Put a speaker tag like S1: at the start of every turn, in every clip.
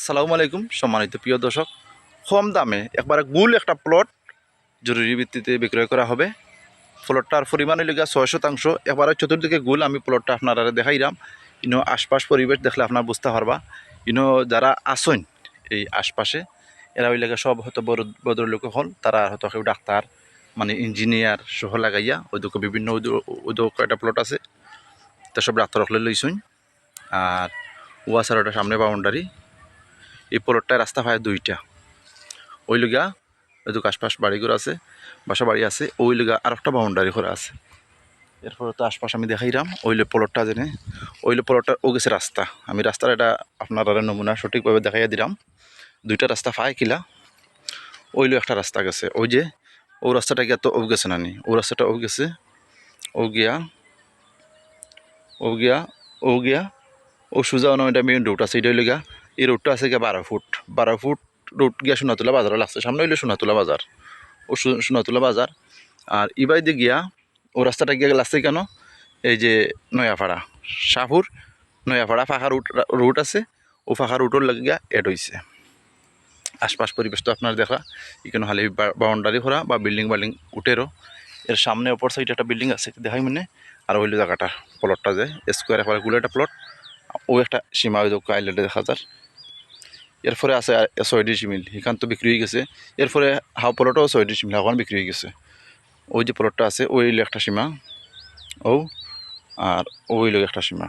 S1: আসসালামু আলাইকুম, সম্মানিত প্রিয় দর্শক, কম দামে একবারে গুল একটা প্লট জরুরি ভিত্তিতে বিক্রয় করা হবে। প্লটটার পরিমাণ হইলে ছয় শতাংশ, একবারে চতুর্দিকে গুল আমি প্লটটা আপনারা দেখাইলাম। ইনো আশপাশ পরিবেশ দেখলে আপনার বুঝতে পারবা। ইনো যারা আসন এই আশপাশে, এরা হইলে সব হয়তো বড়, ভদ্রলোক হল তারা হয়তো কেউ ডাক্তার মানে ইঞ্জিনিয়ার সহ লাগাইয়া ওইদিকে বিভিন্ন ওইদিকে কয়টা প্লট আছে, তা সব ডাক্তার হলে লইছুন। আর ওয়াসার ওটা সামনে বাউন্ডারি এই প্লটটায় রাস্তা পায় দুইটা। ওই লগা ওইদিকে আশপাশ বাড়িঘর আছে, বাসা বাড়ি আছে, ওই লগা আর একটা বাউন্ডারি করা আছে। এরপরে তো আশপাশ আমি দেখাইলাম ওইলে প্লটটা জেনে ওইলে প্লটটা ও গেছে রাস্তা। আমি রাস্তার এটা আপনার নমুনা সঠিকভাবে দেখাইয়া দিলাম দুইটা রাস্তা পায় কিলা ওইলো একটা রাস্তা গেছে। ওই যে, ও রাস্তাটা গিয়া তো ও গেছে না নি ও রাস্তাটা ও গেছে, ও গিয়া ও গিয়া ও গিয়া, ও সুজা এটা মেইন রোড আছে। এটা হইলে গিয়া এই রোডটা আছে গিয়া বারো ফুট। বারো ফুট রোড গিয়া সোনাতুলা বাজার লাগছে সামনে হইলে সোনাতুলা বাজার। ও সোনাতুলা বাজার। আর ইবাই দিয়ে গিয়া ও রাস্তাটা গিয়া লাগছে কেন? এই যে নয়াপাড়া, শাহপুর, নয়াপাড়া ফাঁকা রুট রুট আছে। ও ফাঁকা রুটর লাগে গিয়া এড হয়েছে আশপাশ পরিবেশ তো আপনার দেখা। এখানে খালি বাউন্ডারি করা বা বিল্ডিং বাল্ডিং উঠেরও এর সামনে অপর সাইডে একটা বিল্ডিং আছে, দেখাই মানে। আর ওইলো জায়গাটা প্লটটা যে স্কোয়ার একবারগুলো একটা প্লট ও একটা সীমা ওই আইল্যান্ডে দেখা যার। এরপরে আছে ছয় ছয়ডি সিমিল সেখান তো বিক্রি হয়ে গেছে। এরপরে হাও প্লটও ছয়ডি সিমিল এখন বিক্রি হয়ে গেছে। ওই যে প্লটটা আছে, ওই একটা সীমা। ও, আর ও হইল একটা সীমা।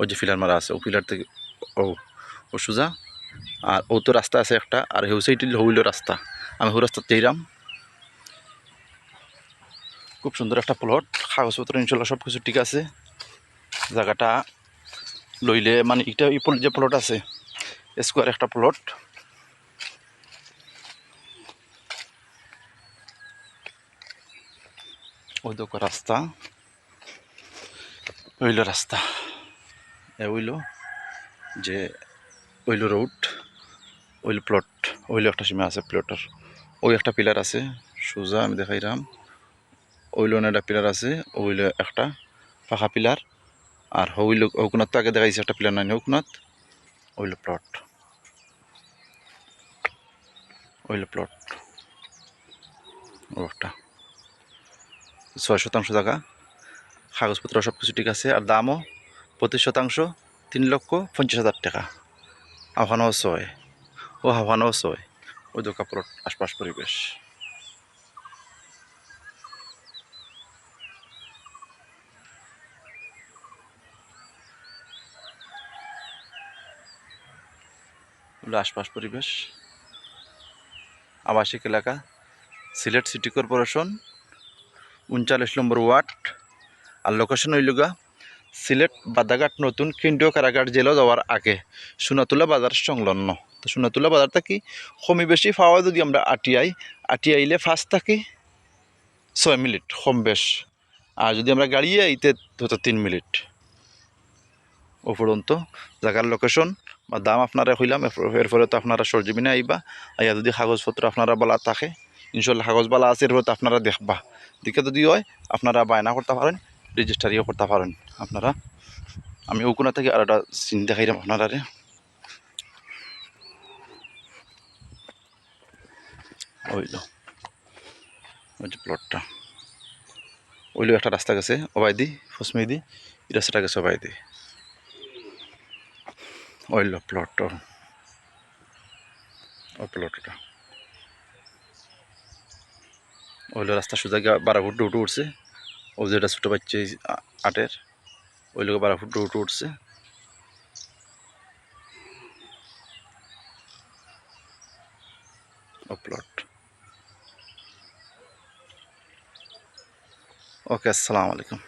S1: ওই যে ফিলার মারা আছে, ও ফিলার থেকে, ও ও সোজা। আর ও তো রাস্তা আছে একটা, আর হেউ সাইড হইল রাস্তা। আমি হু রাস্তা চেইরাম খুব সুন্দর একটা প্লট, কাগজপত্র ইনশাল্লাহ সব কিছু ঠিক আছে। জায়গাটা লইলে মানে এটা এই যে প্লট আছে স্কোয়ার একটা প্লট। ওই দেখো রাস্তা। হইল রাস্তা। এ হইল যে ওইল রোড ওইল প্লট ওইল একটা সীমা আছে প্লটের ওই একটা পিলার আছে, সোজা আমি দেখাইলাম। ওইল একটা পিলার আছে ওইল একটা পাখা পিলার আর হইল ওকুনাত তো আগে দেখাইছে একটা পিলার নাই ওকুনাত ওইল প্লট ওইল প্লট ও একটা ছয় শতাংশ জায়গা। কাগজপত্র সব কিছু ঠিক আছে। আর দামও প্রতি শতাংশ, তিন লক্ষ পঞ্চাশ হাজার টাকা। আহ্বানও ছয়। ও আহ্বানও ছয়। ওই দোকা প্লট আশপাশ পরিবেশ। হলো আশপাশ পরিবেশ। আবাসিক এলাকা, সিলেট সিটি কর্পোরেশন, উনচাল্লিশ নম্বর ওয়ার্ড। আর লোকেশন হইলগা সিলেট বাদাঘাট নতুন কেন্দ্রীয় কারাগার জেলা যাওয়ার আগে সোনাতুলা বাজার সংলগ্ন। তো সোনাতুলা বাজার থাকি কমি বেশি পাওয়া যদি আমরা আটিয়াই, আটিয়াইলে ফার্স্ট থাকি, ছয় মিনিট কম বেশ। আর যদি আমরা গাড়িয়ে আইতে হতো তিন মিনিট। উপরন্ত জায়গার লোকেশন বা দাম আপনারা হইলাম এরপরে তো আপনারা সরজমিনে আইবা, আইয়া যদি কাগজপত্র আপনারা বলা থাকে, ইনশাল্লাহ কাগজ বলা আছে, এরপর তো আপনারা দেখবা। দিকে যদি হয়, আপনারা বায়না করতে পারেন রেজিস্টারিও করতে পারেন। আপনারা, আমি ওকুনা থেকে আর একটা সিন দেখাইলাম আপনারা ওইল ওই যে প্লটটা ওইলো একটা রাস্তা গেছে, ওবাইদি ফসমেদি এই রাস্তাটা গেছে ওবাইদি। ওইল প্লট ও প্লটটা ওইলো রাস্তা সোজা গিয়ে বারো ফুট উঠে উঠছে ও যেটা ছোটো আ- আটের ওই লোক বারো ফুট উঠে উঠছে ও প্লট ওকে আসসালামু আলাইকুম